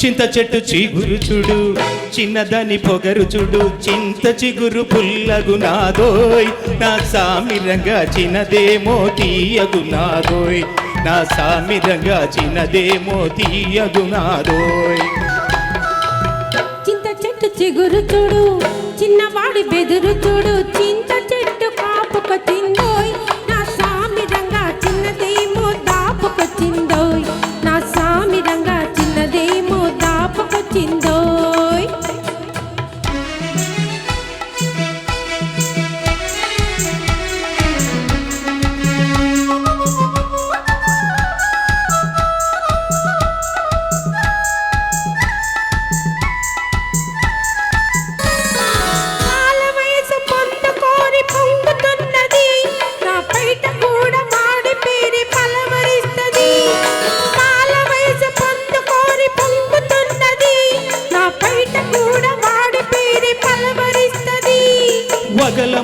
చింత చెట్టు చిగురు చూడు చిన్నదని పొగరు చూడు చింత చిగురు పుల్లగు నాదోయ్. నా సామిరంగా చిన్నదేమో తీయగు నాదోయ్. నా సామిరంగా చిన్నదేమో తీయగు నాదోయ్. చింత చెట్టు చిగురు చూడు చిన్నవాడి బెదురు చూడు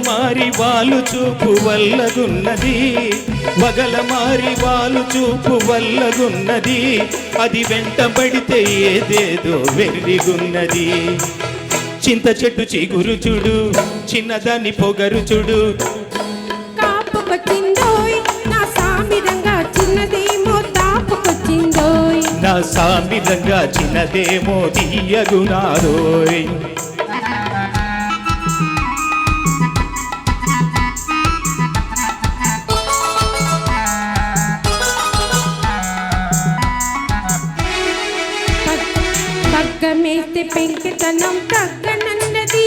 మారి వాలు చూపు వల్లగున్నది వగల మారి వాలు చూపు వల్లగున్నది అది వెంటబడితే ఏదేదో వెర్రిగున్నది. చింత చెట్టు చిగురు చూడు చిన్నదాన్ని పొగరు చూడు. నా సామిరంగా చిన్నదేమో తీయగునారోయ్ మేస్తే పెంకితనం తగ్గనున్నది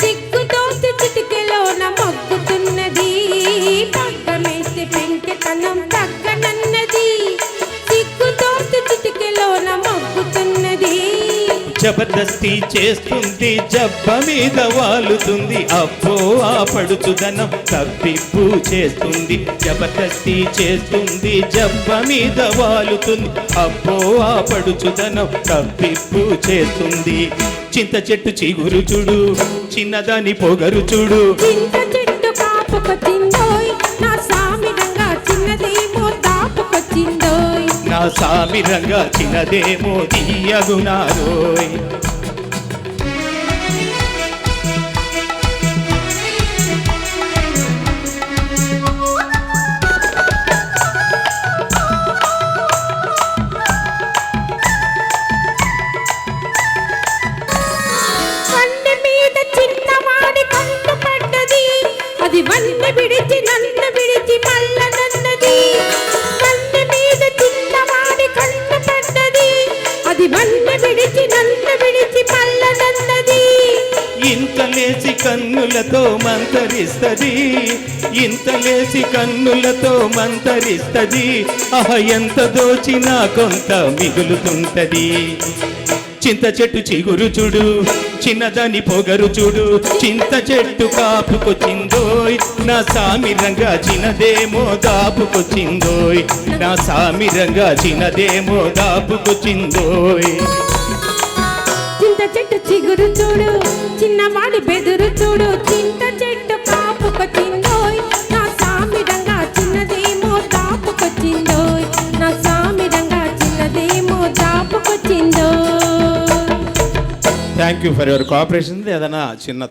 సిగ్గుతో చిటికెలోన నమ్మ జబర్దస్తి చేస్తుంది జబ్బ మీద వాలుతుంది. అబ్బో ఆ పడుచుదనం తప్పిప్పు చేస్తుంది. జబర్దస్తి చేస్తుంది జబ్బ మీద వాలుతుంది. అబ్బో ఆ పడుచుదనం తప్పిప్పు చేస్తుంది. చింత చెట్టు చిగురు చూడు చిన్నదాని పొగరు చూడు. చింత చెట్టు కాపుకొచ్చిందోయ్ నా సామిరంగా చిన్నదేమో తీయగునారోయ్ ఇంత లేచి కన్నులతో మంతరిస్తది. ఇంత లేచి కన్నులతో మంతరిస్తది. ఆహ ఎంత దోచినా కొంత మిగులుతుంటది. చింత చెట్టు చిగురు చూడు చిన్నదాని పొగరు చూడు. చింత చెట్టు కాపుకొచ్చిందోయ్ నా సామిరంగా చిన్నదేమో దాపుకొచ్చిందోయ్. నా సామిరంగా చిన్నదేమో దాపుకొచ్చిందోయ్. చెట్టు చిగురు చూడు చిన్నవాడి బెదురు చూడు. చింత చెట్టు కాపుకొచ్చిందోయ్ నా సామిరంగా చిన్నదేమో దాపుకొచ్చిందోయ్ నా సామిరంగా చిన్నదేమో దాపుకొచ్చిందో thank you for your cooperation ఏదైనా చిన్న